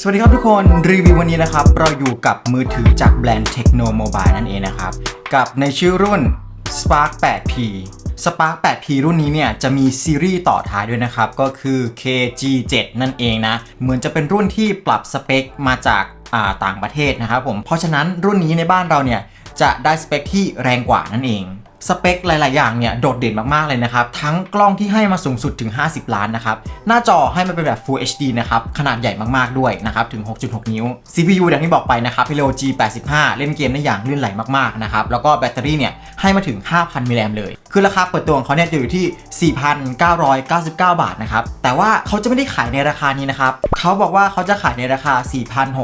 สวัสดีครับทุกคนรีวิววันนี้นะครับ เราอยู่กับมือถือจากแบรนด์ Techno Mobile นั่นเองนะครับ กับในชื่อรุ่น Spark 8P Spark 8P รุ่นนี้เนี่ยจะมีซีรีส์ต่อท้ายด้วยนะครับ ก็คือ KG7 นั่นเองนะ เหมือนจะเป็นรุ่นที่ปรับสเปคมาจากอ่าต่างประเทศนะครับผม เพราะฉะนั้นรุ่นนี้ในบ้านเราเนี่ยจะได้สเปคที่แรงกว่านั่นเอง สเปคหลาย ๆ อย่างเนี่ยโดดเด่นมาก ๆ เลยนะครับ ทั้งกล้องที่ให้มาสูงสุดถึง 50 ล้านนะครับ หน้าจอให้มันเป็นแบบ Full HD นะครับ ขนาดใหญ่มาก ๆ ด้วยนะครับ ถึง 6.6 นิ้ว CPU อย่างที่บอกไปนะครับ Helio G85 เล่นเกมได้อย่างลื่นไหลมาก ๆ นะครับ แล้วก็แบตเตอรี่เนี่ยให้มาถึง 5,000 มิลลิแอมเลย คือราคาเปิดตัวของเขาเนี่ยจะอยู่ที่ 4,999 บาทนะครับ แต่ว่าเขาจะไม่ได้ขายในราคานี้นะครับเขาบอกว่าเขาจะขายในราคา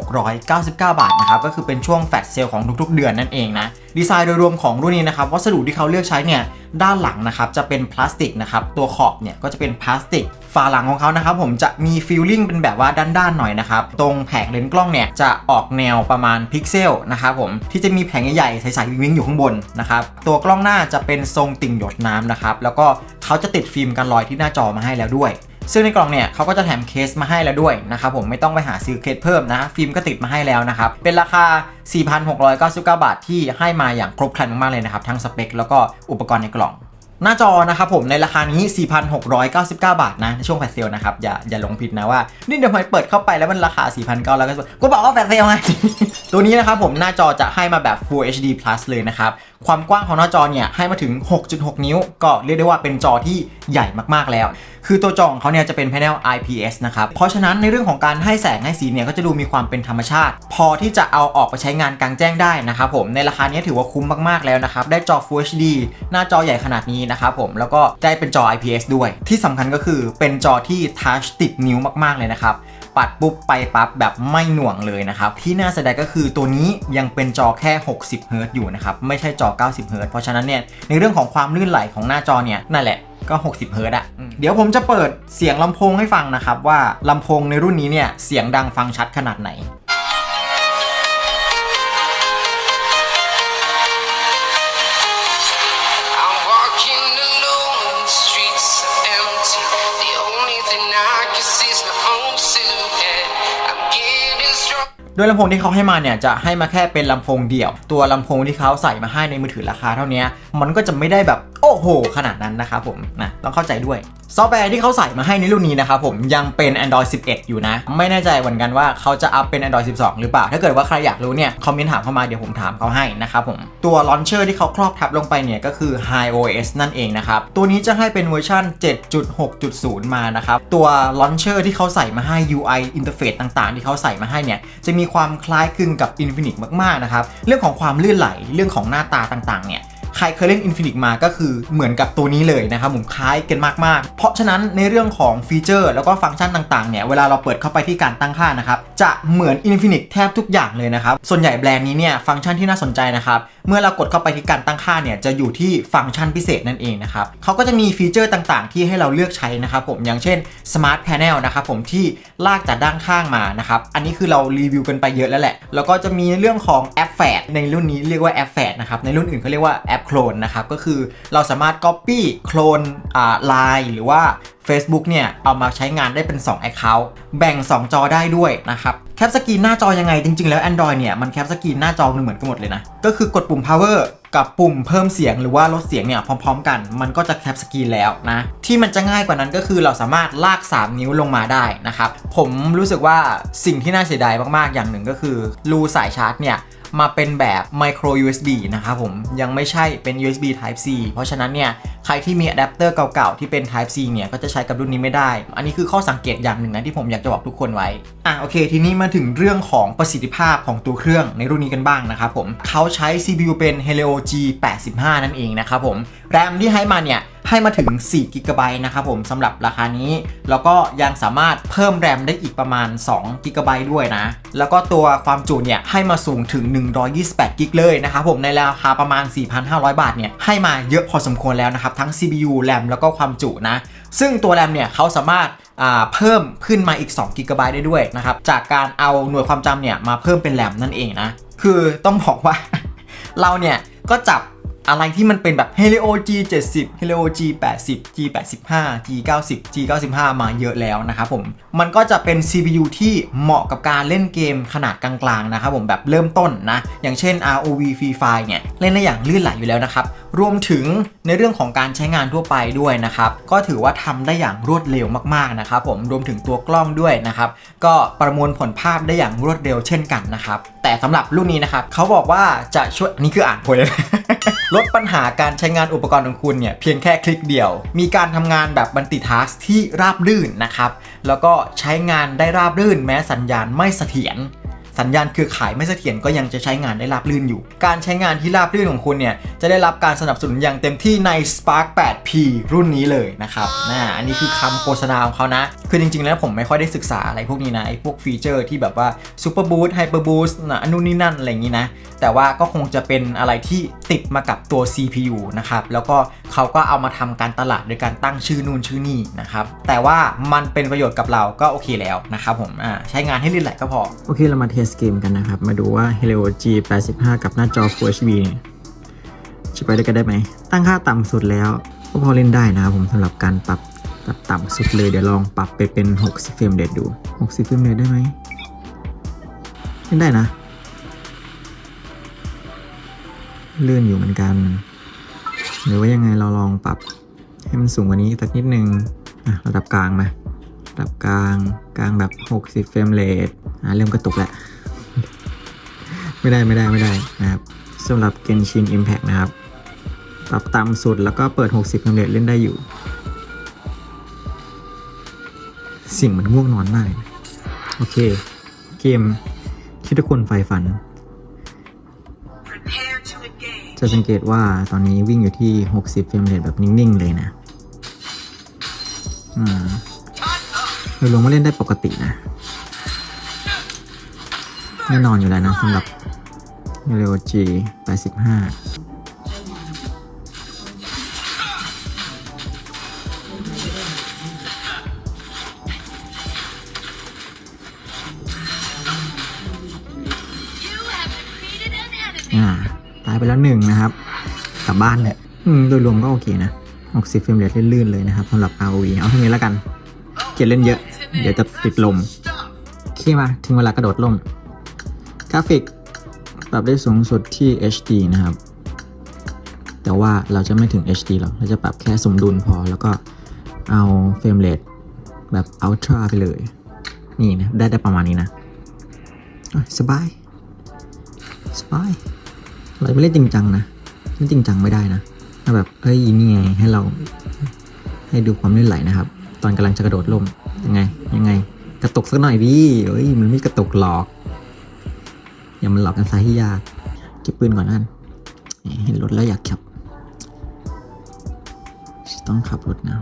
4,699 บาทนะครับ ก็คือเป็นช่วงแฟลชเซลของทุก ๆ เดือนนั่นเองนะ ดีไซน์โดยรวมของรุ่นนี้นะครับ วัสดุที่เขาเลือกใช้เนี่ยด้านหลังนะครับจะเป็นพลาสติกนะครับตัวขอบเนี่ยก็จะเป็นพลาสติกฝาหลังของเขานะครับผมจะมีฟิลลิ่งเป็นแบบว่าด้านๆหน่อยนะครับตรงแผงเลนส์กล้องเนี่ยจะออกแนวประมาณพิกเซลนะครับผมที่จะมีแผงใหญ่ๆใสๆวิ่งๆอยู่ข้างบนนะครับตัวกล้องหน้าจะเป็นทรงติ่งหยดน้ำนะครับแล้วก็เขาจะติดฟิล์มกันรอยที่หน้าจอมาให้แล้วด้วย ซึ่งในกล่องเนี่ยเขาก็จะแถมเคสมาให้แล้วด้วยนะครับผมไม่ต้องไปหาซื้อเคสเพิ่มนะฟิล์มก็ติดมาให้แล้วนะครับเป็นราคา 4,699 บาทที่ให้มาอย่างครบครันมากๆเลยนะครับทั้งสเปคแล้วก็อุปกรณ์ในกล่องหน้าจอนะครับผมในราคานี้ 4,699 บาทนะในช่วงแฟลชเซลนะครับ อย่าอย่าหลงผิดนะว่า นี่เดี๋ยวมันเปิดเข้าไปแล้วมันราคา 4,900แล้วก็ก็บอกว่าแฟลชเซลไง ตัวนี้นะครับผมหน้าจอจะให้มาแบบ Full HD Plus เลยนะครับ ความกว้างของหน้าจอเนี่ยให้มาถึง 6.6 นิ้ว ก็เรียกได้ว่าเป็นจอที่ใหญ่มากๆแล้ว คือตัวจอของเขาเนี่ยจะเป็นแผง IPS นะครับ เพราะฉะนั้นในเรื่องของการให้แสงให้สีเนี่ยก็จะดูมีความเป็นธรรมชาติ พอที่จะเอาออกไปใช้งานกลางแจ้งได้นะครับผมในราคานี้ถือว่าคุ้มมากๆแล้วนะครับ ได้จอ Full HD หน้าจอใหญ่ขนาดนี้นะครับผมแล้วก็ได้เป็นจอ IPS ด้วย ที่สำคัญก็คือเป็นจอที่ทัชติดนิ้วมาก ๆเลยนะครับปัดปุ๊บไปปั๊บแบบไม่หน่วงเลยนะครับ ที่น่าเสียดายก็คือตัวนี้ยังเป็นจอแค่ 60เฮิรต์อยู่นะครับ ไม่ใช่จอ 90เฮิรต์เพราะฉะนั้นเนี่ยในเรื่องของความลื่นไหลของหน้าจอเนี่ยนั่นแหละ ก็ 60 เฮิรตซ์อะอืมเดี๋ยวผมจะเปิดเสียงลำโพงให้ฟังนะครับ ว่าลำโพงในรุ่นนี้เนี่ย เสียงดังฟังชัดขนาดไหน I'm walking alone, the streets are empty. The only thing I can see is my own silhouette. I'm getting strong. โดยลำโพงที่เขาให้มาเนี่ยจะให้มาแค่เป็นลำโพงเดี่ยว ตัวลำโพงที่เขาใส่มาให้ในมือถือราคาเท่านี้ มันก็จะไม่ได้แบบโอ้โห ขนาดนั้นนะครับผมนะต้องเข้าใจด้วยซอฟต์แวร์ที่เขาใส่มาให้ในรุ่นนี้นะครับผมยังเป็น Android 11 อยู่นะ ไม่แน่ใจเหมือนกันว่าเขาจะอัพเป็น Android 12 หรือเปล่า ถ้าเกิดว่าใครอยากรู้เนี่ยคอมเมนต์ถามเข้ามาเดี๋ยวผมถามเขาให้นะครับผม ตัวลอนเชอร์ที่เขาครอบทับลงไปเนี่ยก็คือ High OS นั่นเองนะครับ ตัวนี้จะให้เป็นเวอร์ชัน7.6.0 มานะครับ ตัวลอนเชอร์ที่เขาใส่มาให้ UI interface ต่างๆ ที่เขาใส่มาให้เนี่ยจะมีความคล้ายคลึงกับ Infinix มากๆนะครับเรื่องของความลื่นไหลเรื่องของหน้าตาต่างๆเนี่ย ใครเคยเล่น Infinix มาก็คือเหมือนกับตัวนี้เลยนะครับผมคล้ายกันมากๆ เพราะฉะนั้นในเรื่องของฟีเจอร์แล้วก็ฟังก์ชันต่างๆเนี่ยเวลาเราเปิดเข้าไปที่การตั้งค่านะครับจะเหมือน Infinix แทบทุกอย่างเลยนะครับส่วนใหญ่แบรนด์นี้เนี่ยฟังก์ชันที่น่าสนใจนะครับ เมื่อเรากดเข้าไปที่การตั้งค่าเนี่ยจะอยู่ที่ฟังก์ชันพิเศษนั่นเองนะครับเขาก็จะมีฟีเจอร์ต่างๆ ที่ให้เราเลือกใช้นะครับผมอย่างเช่น Smart Panel นะครับผมที่ลากจากด้านข้างมานะครับอันนี้คือเรารีวิวกันไปเยอะแล้วแหละ แล้วก็จะมีเรื่องของแอปแฝดในรุ่นนี้เรียกว่าแอปแฝดนะครับในรุ่นอื่นเขาเรียกว่าแอปโคลนนะครับก็คือเราสามารถ Copy โคลนอ่าไลน์หรือว่า Facebook เนี่ย เอามาใช้งานได้เป็น 2 Account แบ่ง 2 จอได้ด้วยนะครับ แคปสกรีนหน้าจอยังไงจริง ๆ แล้ว Android เนี่ย มันแคปสกรีนหน้าจอหนึ่งเหมือนกันหมดเลยนะ ก็คือกดปุ่ม power กับปุ่มเพิ่มเสียงหรือว่าลดเสียงเนี่ยพร้อม ๆ กัน มันก็จะแคปสกรีนแล้วนะ ที่มันจะง่ายกว่านั้นก็คือเราสามารถลาก 3 นิ้วลงมาได้นะครับ ผมรู้สึกว่าสิ่งที่น่าเสียดายมากๆอย่างหนึ่งก็คือรูสายชาร์จเนี่ยมาเป็นแบบ micro USB นะครับผมยังไม่ใช่เป็น USB Type C เพราะฉะนั้นเนี่ย ใครที่มีอะแดปเตอร์เก่าๆ ที่เป็น Type C เนี่ยก็จะใช้กับรุ่นนี้ไม่ได้ อันนี้คือข้อสังเกตอย่างหนึ่งนะที่ผมอยากจะบอกทุกคนไว้ อะโอเค ทีนี้มาถึงเรื่องของประสิทธิภาพของตัวเครื่องในรุ่นนี้กันบ้างนะครับผมเขาใช้ CPU เป็น Helio G85 นั่นเองนะครับผม แรมที่ให้มาเนี่ยให้มาถึง4 g b นะครับผมสำหรับราคานี้ แล้วก็ยังสามารถเพิ่มแรมได้อีกประมาณ2 g b ด้วยนะ แล้วก็ตัวความจุเนี่ยให้มาสูงถึง 128 g เลยนะครับผมในราคาประมาณ 4,500 บาทเนี่ยให้มาเยอะพอสมควรแล้วนะครับทั้ง CPU แรมแล้วก็ความจุนะ ซึ่งตัวแรมเนี่ยเขาสามารถาเพิ่มขึ้นมาอีก2 g b ได้ด้วยนะครับ จากการเอาหน่วยความจำเนี่ยมาเพิ่มเป็นแรมนั่นเองนะ คือต้องบอกว่า เราเนี่ยก็จับ อะไรที่มันเป็นแบบ Helio G 70 Helio G 80 G 85 G 90 G 95 มาเยอะแล้วนะครับผม มันก็จะเป็น CPU ที่เหมาะกับการเล่นเกมขนาดกลางๆนะครับผมแบบเริ่มต้นนะ อย่างเช่น ROV Free Fire เนี่ย เล่นได้อย่างลื่นไหลอยู่แล้วนะครับ รวมถึงในเรื่องของการใช้งานทั่วไปด้วยนะครับ ก็ถือว่าทำได้อย่างรวดเร็วมากๆนะครับผมรวมถึงตัวกล้องด้วยนะครับ ก็ประมวลผลภาพได้อย่างรวดเร็วเช่นกันนะครับ แต่สำหรับรุ่นนี้นะครับเขาบอกว่าจะช่วยนนี่คืออ่านโพยเลย ลดปัญหาการใช้งานอุปกรณ์ของคุณเนี่ยเพียงแค่คลิกเดียว มีการทำงานแบบบันติทัสที่ราบรื่นนะครับ แล้วก็ใช้งานได้ราบรื่นแม้สัญญาณไม่เสถียร สัญญาณเครือข่ายไม่เสถียรก็ยังจะใช้งานได้ราบรื่นอยู่ การใช้งานที่ราบรื่นของคุณเนี่ยจะได้รับการสนับสนุนอย่างเต็มที่ใน Spark 8P รุ่นนี้เลยนะครับนะอันนี้คือคำโฆษณาของเขานะ คือจริง ๆ แล้วผมไม่ค่อยได้ศึกษาอะไรพวกนี้นะไอ้พวกฟีเจอร์ที่แบบว่า Super Boost Hyper Boost นะอันนู้นนี่นั่นอะไรอย่างนี้นะ แต่ว่าก็คงจะเป็นอะไรที่ติดมากับตัว CPU นะครับ แล้วก็เขาก็เอามาทำการตลาดโดยการตั้งชื่อนู่นชื่อนี่นะครับ แต่ว่ามันเป็นประโยชน์กับเราก็โอเคแล้วนะครับผม อ่า ใช้งานให้ลื่นไหลก็พอ โอเคเรามาเทสเกมกันนะครับ มาดูว่า Helio G 85 กับหน้าจอ Full HD เนี่ยจะไปด้วยกันได้ไหม ตั้งค่าต่ำสุดแล้วก็พอเล่นได้นะครับผมสำหรับการปรับปรับต่ำสุดเลยเดี๋ยวลองปรับไปเป็น 60เฟรมเรทดู 60เฟรมเรทได้ไหมเล่นได้นะ เลื่อนอยู่เหมือนกัน หรือว่ายังไงเราลองปรับให้มันสูงกว่านี้สักนิดนึงอะระดับกลางมาระดับกลางกลางแบบ 60เฟรมเรทอะเริ่มกระตุกแล้ว ไม่ได้ไม่ได้ไม่ได้นะครับสำหรับ Genshin Impact นะครับ ปรับต่ำสุดแล้วก็เปิด 60เฟรมเรทเล่นได้อยู่ สิ่งมันง่วงนอนมากเลยโอเค เกมที่ทุกคนใฝ่ฝัน จะสังเกตว่าตอนนี้วิ่งอยู่ที่ 60เฟรมเรทแบบนิ่ง ๆ เลยนะอืมโดยรวมว่าเล่นได้ปกตินะ แน่นอนอยู่แล้วนะสำหรับ r e o G 85อ่าตายไปแล้วหนึ่งนะครับ กลับบ้านเลยอืมโดยรวมก็โอเคนะ60เฟรมเรทลื่นๆเลยนะครับสำหรับ ROV เอาเท่านี้แล้วกัน เกียร์เล่นเยอะ เดี๋ยวจะติดลมโอเคมา ถึงเวลากระโดดล่ม กราฟิกปรับได้สูงสุดที่ HD นะครับ แต่ว่าเราจะไม่ถึง HD หรอก เราจะปรับแค่สมดุลพอ แล้วก็เอาเฟรมเรทแบบ Ultra ไปเลย นี่นะ ได้ได้ประมาณนี้นะ สบาย สบาย เราไม่เล่นจริงจังนะเล่นจริงจังไม่ได้นะถ้าแบบเฮ้ยนี่ไงให้เราให้ดูความลื่นไหลนะครับ ตอนกำลังจะกระโดดล่มยังไงยังไง กระตุกสักหน่อยดิเฮ้ยมันไม่กระตุกหรอก อย่ามันหลอกกันซะให้ยากเก็บปืนก่อนนั่นเห็นรถแล้วอยากขับ ต้องขับรถนะ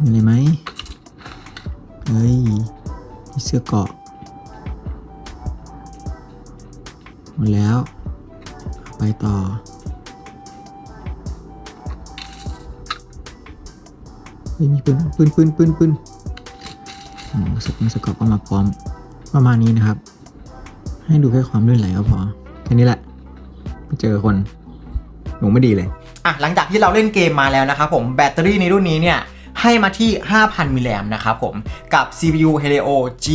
มีอะไรไหมเฮ้ยมีเสื้อเกาะหมดแล้ว ไปต่อเฮ้ยมีปืนปืนปืนปืนปืนโอ้สกุลสกอปเอามาพร้อมประมาณนี้นะครับ ให้ดูแค่ความลื่นไหลก็พอแค่นี้แหละไปเจอคนหนูไม่ดีเลย อะหลังจากที่เราเล่นเกมมาแล้วนะครับผมแบตเตอรี่ในรุ่นนี้เนี่ยให้มาที่ 5,000 มิลลิแอมนะครับผม กับ CPU Helio G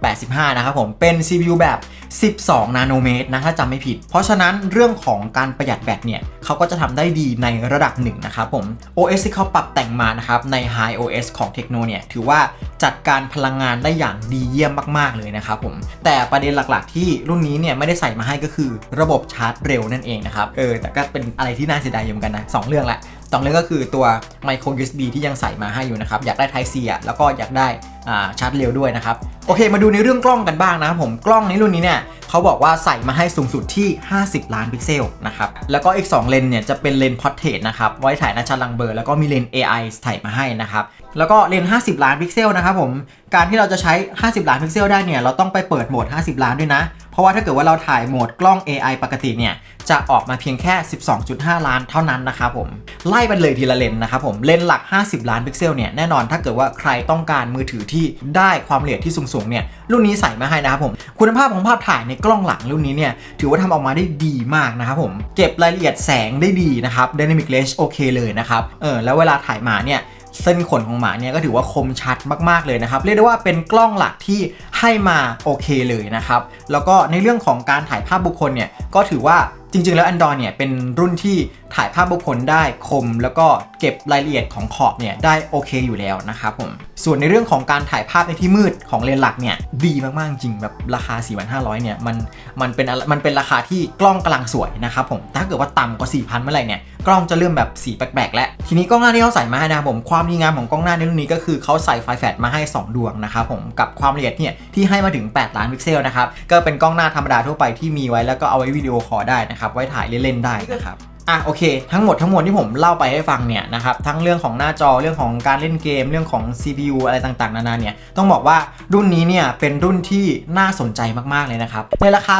85 นะครับผม เป็น CPU แบบ 12 นาโนเมตรนะถ้าจำไม่ผิด เพราะฉะนั้นเรื่องของการประหยัดแบตเนี่ยเขาก็จะทำได้ดีในระดับหนึ่งนะครับผม OS ที่เขาปรับแต่งมานะครับใน High OS ของ Tecno เนี่ยถือว่าจัดการพลังงานได้อย่างดีเยี่ยมมาก ๆ เลยนะครับผม แต่ประเด็นหลักๆ ที่รุ่นนี้เนี่ยไม่ได้ใส่มาให้ก็คือระบบชาร์จเร็วนั่นเองนะครับ เออ แต่ก็เป็นอะไรที่น่าเสียดายอยู่เหมือนกันนะสองเรื่องแหละสองเรื่องก็คือตัว micro USB ที่ยังใส่มาให้อยู่นะครับ อยากได้ Type C อะแล้วก็อยากได้ชาร์จเร็วด้วยนะครับ โอเคมาดูในเรื่องกล้องกันบ้างนะครับผมกล้องในรุ่นนี้เนี่ยเขาบอกว่าใส่มาให้สูงสุดที่ 50 ล้านพิกเซลนะครับ แล้วก็อีก 2 เลนเนี่ยจะเป็นเลนส์ portrait นะครับ ไว้ถ่ายหน้าชัดลังเบอร์แล้วก็มีเลน AI ใส่มาให้นะครับ แล้วก็เลนส์50 ล้านพิกเซลนะครับผม การที่เราจะใช้ 50 ล้านพิกเซลได้เนี่ยเราต้องไปเปิดโหมด 50 ล้านด้วยนะ เพราะว่าถ้าเกิดว่าเราถ่ายโหมดกล้อง AI ปกติเนี่ย จะออกมาเพียงแค่ 12.5 ล้านเท่านั้นนะครับผม ไล่ไปเลยทีละเลนนะครับผม เลนหลัก 50 ล้านพิกเซลเนี่ย แน่นอนถ้าเกิดว่าใครต้องการมือถือที่ได้ความละเอียดที่สูงๆเนี่ยรุ่นนี้ใส่มาให้นะครับผม คุณภาพของภาพถ่ายในกล้องหลังรุ่นนี้เนี่ยถือว่าทำออกมาได้ดีมากนะครับผม เก็บรายละเอียดแสงได้ดีนะครับ Dynamic Range โอเคเลยนะครับ เออแล้วเวลาถ่ายมาเนี่ย เส้นขนของหมาเนี่ยก็ถือว่าคมชัดมากๆเลยนะครับ เรียกได้ว่าเป็นกล้องหลักที่ให้มาโอเคเลยนะครับ แล้วก็ในเรื่องของการถ่ายภาพบุคคลเนี่ยก็ถือว่า จริง ๆ แล้ว Android เนี่ยเป็นรุ่นที่ถ่ายภาพบุคคลได้คม แล้วก็เก็บรายละเอียดของขอบเนี่ยได้โอเคอยู่แล้วนะครับผม ส่วนในเรื่องของการถ่ายภาพในที่มืดของเลนส์หลักเนี่ยดีมากๆจริงแบบราคา 4,500 เนี่ยมันมันเป็นมันเป็นราคาที่กล้องกำลังสวยนะครับผมถ้าเกิดว่าต่ำกว่า 4,000 เมื่อไหร่เนี่ยกล้องจะเริ่มแบบสีแปลกๆแล้ว ทีนี้กล้องหน้าที่เขาใส่มาให้นะครับผมความดีงามของกล้องหน้าในรุ่นนี้ก็คือเขาใส่ไฟแฟลชมาให้ 2 ดวงนะครับผมกับความละเอียดเนี่ยที่ให้มาถึง 8 ล้านพิกเซลนะครับก็เป็นกล้องหน้าธรรมดาทั่วไปที่มีไว้แล้วก็เอาไว้วิดีโอคอลได้นะครับับไว้ถ่ายเล่นๆได้นะครับ อะโอเค ทั้งหมดทั้งมวลที่ผมเล่าไปให้ฟังเนี่ยนะครับทั้งเรื่องของหน้าจอเรื่องของการเล่นเกมเรื่องของ CPU อะไรต่างๆ นานาเนี่ยต้องบอกว่ารุ่นนี้เนี่ยเป็นรุ่นที่น่าสนใจมากๆเลยนะครับในราคา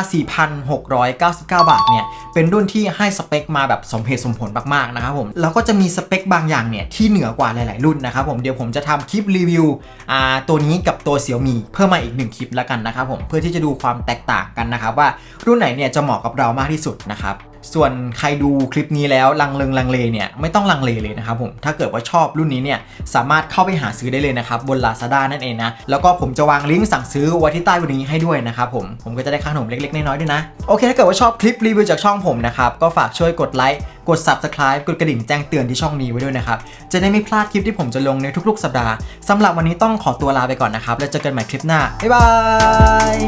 4,699 บาทเนี่ยเป็นรุ่นที่ให้สเปคมาแบบสมเหตุสมผลมากๆนะครับผมแล้วก็จะมีสเปคบางอย่างเนี่ยที่เหนือกว่าหลาย ๆ รุ่นนะครับผมเดี๋ยวผมจะทำคลิปรีวิวอ่าตัวนี้กับตัว Xiaomi เพิ่มมาอีกหนึ่งคลิปแล้วกันนะครับผมเพื่อที่จะดูความแตกต่างกันนะครับว่ารุ่นไหนเนี่ยจะเหมาะกับเรามากที่สุดนะครับ ส่วนใครดูคลิปนี้แล้วลังเลงลังเลเนี่ยไม่ต้องลังเลเลยนะครับผมถ้าเกิดว่าชอบรุ่นนี้เนี่ยสามารถเข้าไปหาซื้อได้เลยนะครับบน Lazada นั่นเองนะแล้วก็ผมจะวางลิงก์สั่งซื้อไว้ที่ใต้วิดีโอนี้ให้ด้วยนะครับผมผมก็จะได้ค่าขนมเล็กๆน้อยๆด้วยนะโอเคถ้าเกิดว่าชอบคลิปรีวิวจากช่องผมนะครับก็ฝากช่วยกดไลค์กด Subscribe กดกระดิ่งแจ้งเตือนที่ช่องนี้ไว้ด้วยนะครับ จะได้ไม่พลาดคลิปที่ผมจะลงในทุกๆ สัปดาห์ สำหรับวันนี้ต้องขอตัวลาไปก่อนนะครับ แล้วเจอกันใหม่คลิปหน้า บ๊ายบาย